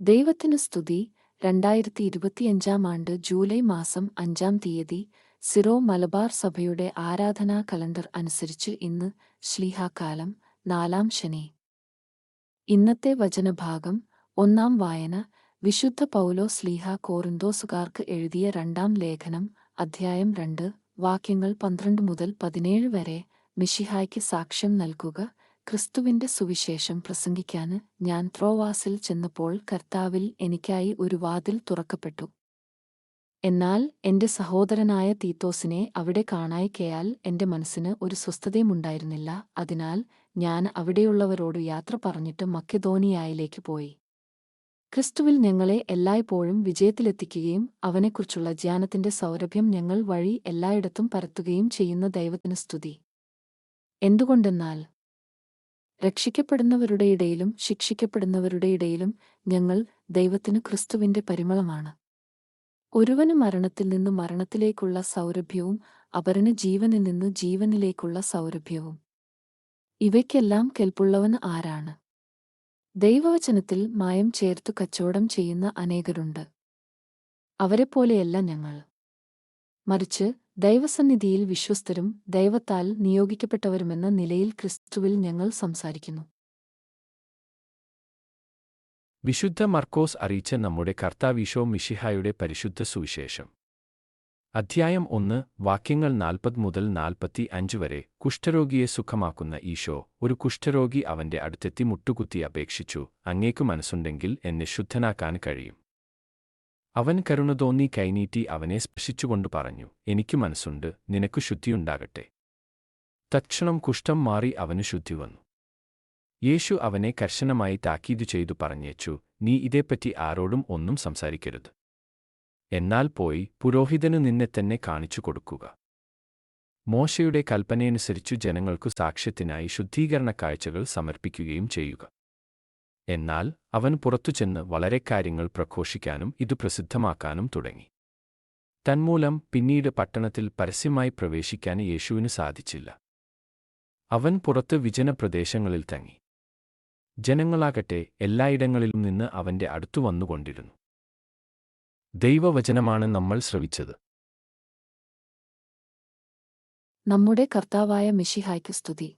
ദൈവത്തിന് സ്തുതി. രണ്ടായിരത്തി ഇരുപത്തിയഞ്ചാം ആണ്ട് ജൂലൈ മാസം അഞ്ചാം തീയതി സിറോ മലബാർ സഭയുടെ ആരാധനാ കലണ്ടർ അനുസരിച്ച് ഇന്ന് ശ്ലീഹാകാലം നാലാം ശനി. ഇന്നത്തെ വചനഭാഗം ഒന്നാം വായന. വിശുദ്ധ പൗലോ സ്ലീഹ കോറിന്തോസുകാർക്ക് എഴുതിയ രണ്ടാം ലേഖനം അധ്യായം രണ്ട്. വാക്യങ്ങൾ പന്ത്രണ്ട് മുതൽ പതിനേഴ് വരെ മിഷിഹായ്ക്ക് സാക്ഷ്യം നൽകുക. ക്രിസ്തുവിന്റെ സുവിശേഷം പ്രസംഗിക്കാന് ഞാൻ ത്രോവാസിൽ ചെന്നപ്പോൾ കർത്താവിൽ എനിക്കായി ഒരു വാതിൽ തുറക്കപ്പെട്ടു. എന്നാൽ എന്റെ സഹോദരനായ തീത്തോസിനെ അവിടെ കാണായിക്കയാൽ എന്റെ മനസ്സിന് ഒരു സ്വസ്ഥതയുമുണ്ടായിരുന്നില്ല. അതിനാൽ ഞാൻ അവിടെയുള്ളവരോട് യാത്ര പറഞ്ഞിട്ട് മക്കെദോനിയായിലേക്ക് പോയി. ക്രിസ്തുവിൽ ഞങ്ങളെ എല്ലായ്പ്പോഴും വിജയത്തിലെത്തിക്കുകയും അവനെക്കുറിച്ചുള്ള ധ്യാനത്തിന്റെ സൗരഭ്യം ഞങ്ങൾ വഴി എല്ലായിടത്തും പരത്തുകയും ചെയ്യുന്ന ദൈവത്തിന് സ്തുതി. എന്തുകൊണ്ടെന്നാൽ രക്ഷിക്കപ്പെടുന്നവരുടെ ഇടയിലും ശിക്ഷിക്കപ്പെടുന്നവരുടെ ഇടയിലും ഞങ്ങൾ ദൈവത്തിന് ക്രിസ്തുവിന്റെ പരിമളമാണ്. ഒരുവന് മരണത്തിൽ നിന്ന് മരണത്തിലേക്കുള്ള സൗരഭ്യവും അപരന് ജീവനിൽ നിന്ന് ജീവനിലേക്കുള്ള സൗരഭ്യവും. ഇവയ്ക്കെല്ലാം കെൽപ്പുള്ളവൻ ആരാണ്? ദൈവവചനത്തിൽ മായം ചേർത്തു കച്ചവടം ചെയ്യുന്ന അനേകരുണ്ട്. അവരെപ്പോലെയല്ല ഞങ്ങൾ. മറിച്ച് ദൈവസന്നിധിയിൽ വിശ്വസ്തരും ദൈവത്താൽ നിയോഗിക്കപ്പെട്ടവരുമെന്ന നിലയിൽ ക്രിസ്തുവിൽ ഞങ്ങൾ സംസാരിക്കുന്നു. വിശുദ്ധ മർക്കോസ് അറിയിച്ച നമ്മുടെ കർത്താവീശോ മിഷിഹായുടെ പരിശുദ്ധ സുവിശേഷം. അധ്യായം ഒന്ന് വാക്യങ്ങൾ നാൽപ്പത് മുതൽ നാൽപ്പത്തി അഞ്ച് വരെ കുഷ്ഠരോഗിയെ സുഖമാക്കുന്ന ഈശോ ഒരു കുഷ്ഠരോഗി അവന്റെ അടുത്തെത്തി മുട്ടുകുത്തി അപേക്ഷിച്ചു അങ്ങേക്കു മനസ്സുണ്ടെങ്കിൽ എന്നെ ശുദ്ധനാക്കാൻ കഴിയും. അവൻ കരുണ തോന്നി കൈനീട്ടി അവനെ സ്പർശിച്ചുകൊണ്ട് പറഞ്ഞു എനിക്കു മനസ്സുണ്ട് നിനക്കു ശുദ്ധിയുണ്ടാകട്ടെ. തക്ഷണം കുഷ്ഠം മാറി അവനു ശുദ്ധി വന്നു. യേശു അവനെ കർശനമായി താക്കീതു ചെയ്തു പറഞ്ഞേച്ചു നീ ഇതേപ്പറ്റി ആരോടും ഒന്നും സംസാരിക്കരുത്. എന്നാൽ പോയി പുരോഹിതനു നിന്നെ തന്നെ കാണിച്ചു കൊടുക്കുക. മോശയുടെ കൽപ്പനയനുസരിച്ചു ജനങ്ങൾക്കു സാക്ഷ്യത്തിനായി ശുദ്ധീകരണ കാഴ്ചകൾ സമർപ്പിക്കുകയും ചെയ്യുക. എന്നാൽ അവൻ പുറത്തുചെന്ന് വളരെ കാര്യങ്ങൾ പ്രഘോഷിക്കാനും ഇത് പ്രസിദ്ധമാക്കാനും തുടങ്ങി. തന്മൂലം പിന്നീട് പട്ടണത്തിൽ പരസ്യമായി പ്രവേശിക്കാൻ യേശുവിന് സാധിച്ചില്ല. അവൻ പുറത്ത് വിജനപ്രദേശങ്ങളിൽ തങ്ങി. ജനങ്ങളാകട്ടെ എല്ലായിടങ്ങളിലും നിന്ന് അവന്റെ അടുത്തു വന്നുകൊണ്ടിരുന്നു. ദൈവവചനമാണ് നമ്മൾ ശ്രവിച്ചത്. നമ്മുടെ കർത്താവായ മിഷിഹായ്ക്ക് സ്തുതി.